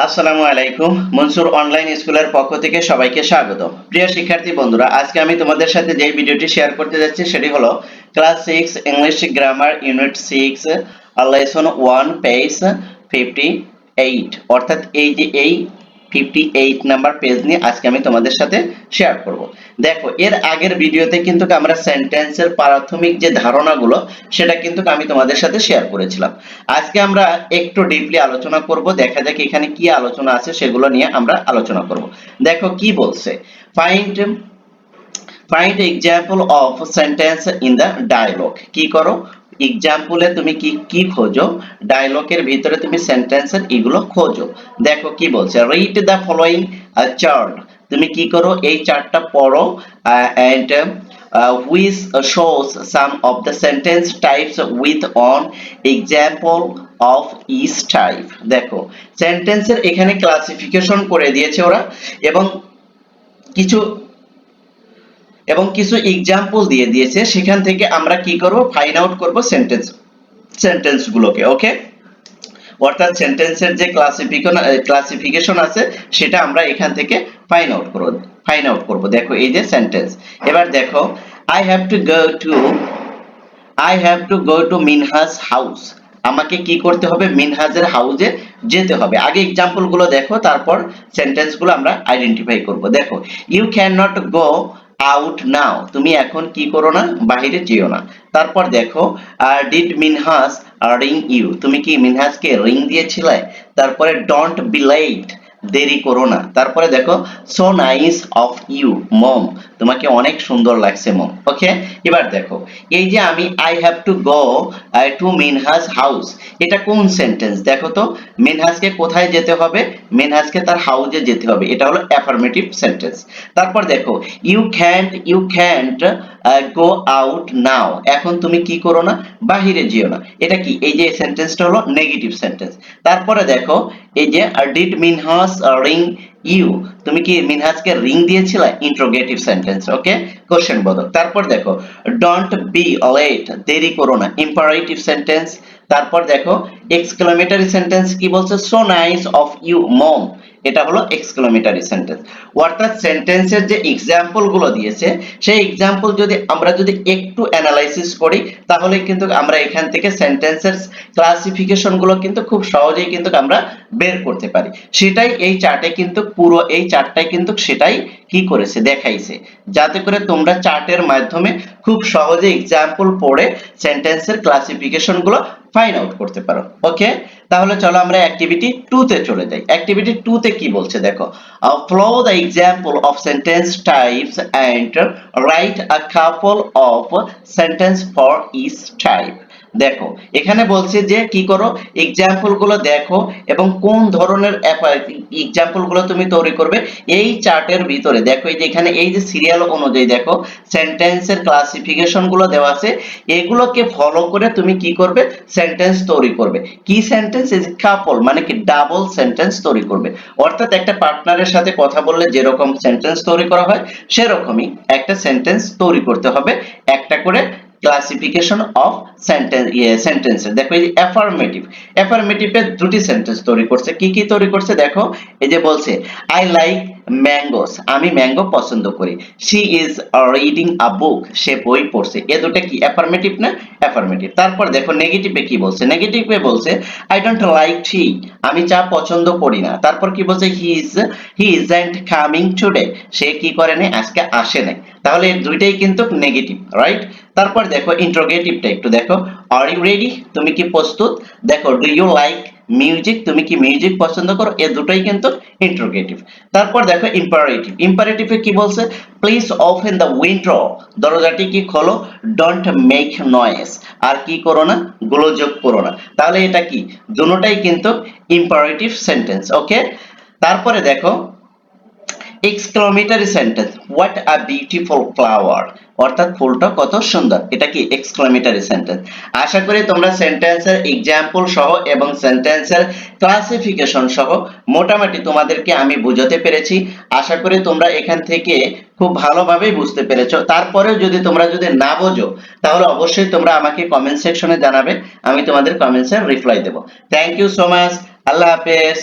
আসসালামু আলাইকুম। মনসুর অনলাইন স্কুলের পক্ষ থেকে সবাইকে স্বাগত। প্রিয় শিক্ষার্থী বন্ধুরা, আজকে আমি তোমাদের সাথে যে ভিডিওটি শেয়ার করতে যাচ্ছি সেটি হলো class six, English grammar unit six lesson one page fifty eight অর্থাৎ এই যে এই ফিফটি এইট নাম্বার পেজ নিয়ে আজকে আমি তোমাদের সাথে শেয়ার করব। দেখো, এর আগের ভিডিওতে কিন্তু আমরা সেন্টেন্সের প্রাথমিক যে ধারণাগুলো, সেটা কিন্তু আমি তোমাদের সাথে শেয়ার করেছিলাম। আজকে আমরা একটু ডিপলি আলোচনা করব, দেখা যাক এখানে কি আলোচনা আছে, সেগুলো নিয়ে আমরা আলোচনা করব। দেখো, কি বলছে? Find find example of sentence in the dialogue কি করো? এক্সাম্পলে তুমি কি কি খোঁজো? ডায়লগের ভিতরে তুমি সেন্টেন্সের এগুলো খোঁজো। দেখো কি বলছে রিড দ্য ফলোইং চার্ট তুমি কি করো, এই চার্টটা পড়ো and which shows some of the sentence types with on example of each type. দেখো সেন্টেন্সের এখানে ক্লাসিফিকেশন করে দিয়েছে ওরা, এবং কিছু এবং কিছু এক্সাম্পল দিয়ে দিয়েছে, সেখান থেকে আমরা কি করব? ফাইন্ড আউট করব সেন্টেন্স সেন্টেন্স গুলোকে ওকে অর্থাৎ সেন্টেন্সের যে ক্লাসিফিকেশন ক্লাসিফিকেশন আছে, সেটা আমরা এখান থেকে ফাইন্ড আউট করব ফাইন্ড আউট করব। দেখো এই যে সেন্টেন্স এবার দেখো I have to go to I have to go to Minhaj house আমাকে কি করতে হবে? মিনহাজের হাউজে যেতে হবে। আগে এক্সাম্পলগুলো দেখো, তারপর সেন্টেন্সগুলো আমরা আইডেন্টিফাই করব। দেখো you cannot go out now তুমি এখন কি করো না? বাহিরে যেও না। তারপর দেখো ডিড মিনহাস রিং ইউ তুমি কি মিনহাসকে রিং দিয়েছিলে? তারপরে ডোন্ট বি লেট দেরি করো না। তারপরে দেখো so nice of you mom তোমাকে অনেক সুন্দর লাগছে মম ওকে এবার দেখো, এই যে আমি I have to go to Minhas house এটা কোন সেন্টেন্স দেখো তো মিনহাসকে কোথায় যেতে হবে? মিনহাসকে তার হাউজে যেতে হবে। এটা হলো অ্যাফার্মেটিভ সেন্টেন্স তারপর দেখো you can't you can't go out now এখন তুমি কি করো না, বাহিরে যেও না। এটা কি? এই যে সেন্টেন্সটা হলো নেগেটিভ সেন্টেন্স তারপরে দেখো, এই যে ডিড মিনহাস রিং ইউ তুমি কি মিনহাজকে রিং দিয়েছিলে? ইন্ট্রোগেটিভ সেন্টেন্স ওকে কোশ্চেন বোধক। তারপর দেখো ডোন্ট বি লেট দেরি করো না। ইম্পারেটিভ সেন্টেন্স তারপর দেখো এক্সক্লেমেটরি সেন্টেন্স কি বলছে? So nice of you mom এটা হলো এক্সক্লেমেটরি সেন্টেন্স অর্থাৎ সেন্টেন্সের যে এক্সাম্পলগুলো দিয়েছে, সেই এক্সাম্পল যদি আমরা যদি একটু অ্যানালাইসিস করি, তাহলে কিন্তু আমরা এখান থেকে সেন্টেন্সের ক্লাসিফিকেশনগুলো কিন্তু খুব সহজেই কিন্তু আমরা বের করতে পারি। সেটাই এই চার্টে কিন্তু পুরো, এই চার্টটাই কিন্তু সেটাই কি করেছে, দেখাইছে। যাতে করে তোমরা চার্টের মাধ্যমে খুব সহজে এক্সাম্পল পড়ে সেন্টেন্সের ক্লাসিফিকেশনগুলো ফাইন্ড আউট করতে পারো। ওকে তাহলে চলো আমরা অ্যাক্টিভিটি 2 তে চলে যাই। অ্যাক্টিভিটি 2 তে কি বলছে দেখো? Follow the example of sentence types and write a couple of sentence for each type দেখো, এখানে বলছে যে কি করো? এক্সাম্পলগুলো দেখো এবং কোন ধরনের এক্সাম্পলগুলো তুমি তৈরি করবে এই চার্টের ভিতরে। দেখো এই যে এখানে এই যে সিরিয়াল অনুযায়ী দেখো সেন্টেন্সের ক্লাসিফিকেশনগুলো দেওয়া আছে। এগুলোকে ফলো করে তুমি কি করবে? সেন্টেন্স তৈরি করবে। কি সেন্টেন্স ইজ কাপল মানে কি ডাবল সেন্টেন্স তৈরি করবে। অর্থাৎ একটা পার্টনারের সাথে কথা বললে যেরকম সেন্টেন্স তৈরি করা হয়, সেরকমই একটা সেন্টেন্স তৈরি করতে হবে। একটা করে ক্লাসিফিকেশন অফ সেন্টেন্স দেখো এই যে অ্যাফার্মেটিভ অ্যাফার্মেটিভের দুটি সেন্টেন্স তৈরি করছে। কি কি তৈরি করছে? দেখো, এই যে বলছে আই লাইক ম্যাঙ্গোস আমি ম্যাঙ্গো পছন্দ করি। She is reading a book সে বই পড়ছে। এ দুটো কি অ্যাফার্মেটিভ না অ্যাফার্মেটিভ তারপর দেখো নেগেটিভে কি বলছে? নেগেটিভে বলছে আই ডোন্ট লাইক টি আমি চা পছন্দ করি না। তারপর কি বলছে? He is he isn't coming today সে কি করে নাই আজকে আসে নাই। তাহলে দুইটাই কিন্তু নেগেটিভ রাইট তারপর দেখো ইন্ট্রোগেটিভটা একটু দেখো। আর ইউ রেডি তুমি কি প্রস্তুত? দেখো ডু ইউ লাইক মিউজিক তুমি কি মিউজিক পছন্দ করো? এ দুটোই কিন্তু ইন্ট্রোগেটিভ তারপর দেখো ইম্পারেটিভ ইম্পারেটিভে কি বলছে? প্লিজ ওপেন দ্য উইন্ডো দরজাটি কি খোলো? ডোন্ট মেক নয়েজ আর কি করো না? গোলযোগ করো না। তাহলে এটা কি? দুটোটাই কিন্তু ইম্পারেটিভ সেন্টেন্স ওকে তারপরে দেখো exclamatory sentence what a beautiful flower অর্থাৎ ফুলটা কত সুন্দর। এটা কি এক্সক্লামেটরি সেন্টেন্স আশা করি তোমরা সেন্টেন্সের এক্সাম্পল সহ এবং সেন্টেন্সের ক্লাসিফিকেশন সহ মোটামুটি তোমাদেরকে আমি বুঝাতে পেরেছি। আশা করি তোমরা এখান থেকে খুব ভালোভাবেই বুঝতে পেরেছ। তারপরেও যদি তোমরা যদি না বোঝো, তাহলে অবশ্যই তোমরা আমাকে কমেন্ট সেকশনে জানাবে। আমি তোমাদের কমেন্টসের রিপ্লাই দেবো। থ্যাংক ইউ সো মাচ আল্লাহ হাফেজ।